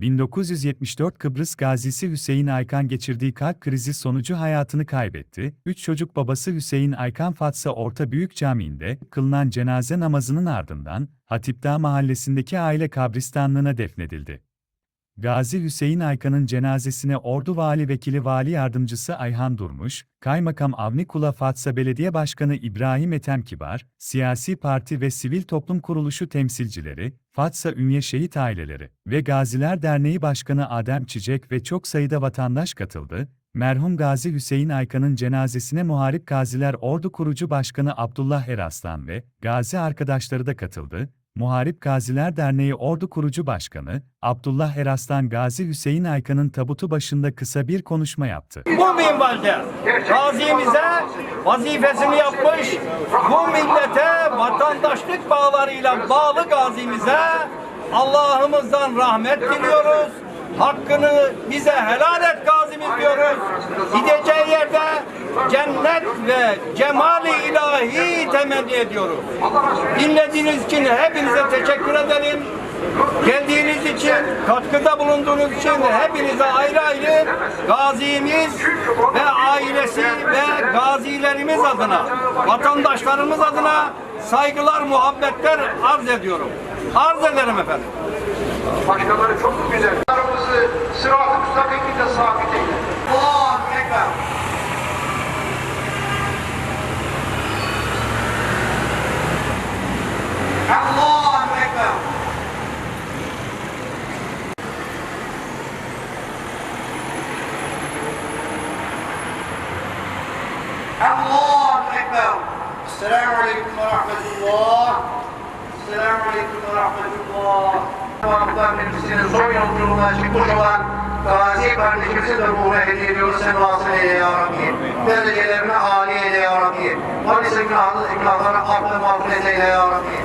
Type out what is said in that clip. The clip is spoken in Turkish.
1974 Kıbrıs gazisi Hüseyin Aykan geçirdiği kalp krizi sonucu hayatını kaybetti. Üç çocuk babası Hüseyin Aykan Fatsa Orta Büyük Camii'nde kılınan cenaze namazının ardından Hatipdağ mahallesindeki aile kabristanlığına defnedildi. Gazi Hüseyin Aykan'ın cenazesine Ordu Vali Vekili Vali Yardımcısı Ayhan Durmuş, Kaymakam Avni Kula Fatsa Belediye Başkanı İbrahim Ethem Kibar, siyasi parti ve sivil toplum kuruluşu temsilcileri, Fatsa Ünye Şehit Aileleri ve Gaziler Derneği Başkanı Adem Çiçek ve çok sayıda vatandaş katıldı. Merhum Gazi Hüseyin Aykan'ın cenazesine Muharip Gaziler Ordu Kurucu Başkanı Abdullah Eraslan ve Gazi arkadaşları da katıldı. Muharip Gaziler Derneği Ordu Kurucu Başkanı, Abdullah Eraslan Gazi Hüseyin Aykan'ın tabutu başında kısa bir konuşma yaptı. Bu minvalde gazimize vazifesini yapmış, bu millete vatandaşlık bağlarıyla bağlı gazimize Allah'ımızdan rahmet diliyoruz. Hakkını bize helal et gazimiz diyoruz. Yerde cennet ve cemali ilahi temenni ediyoruz. Dinlediğiniz için hepinize teşekkür ederim. Geldiğiniz için, katkıda bulunduğunuz için hepinize ayrı ayrı gazimiz ve ailesi ve gazilerimiz adına, vatandaşlarımız adına saygılar, muhabbetler arz ediyorum. Arz ederim efendim. Başkaları çok güzel. Esselamu Aleyküm ve Rahmetullah. Esselamu Aleyküm ve Rahmetullah. Allah'tan kendisinin son yolculuğuna çıkmış olan Gazi kardeşimizi de ruhuna hediye ediyoruz. Sen vasıl eyle ya Rabbi. Derecelerine âli eyle ya Rabbi. Valisi günahını, günahlarını affı mağfiret eyle ya Rabbi.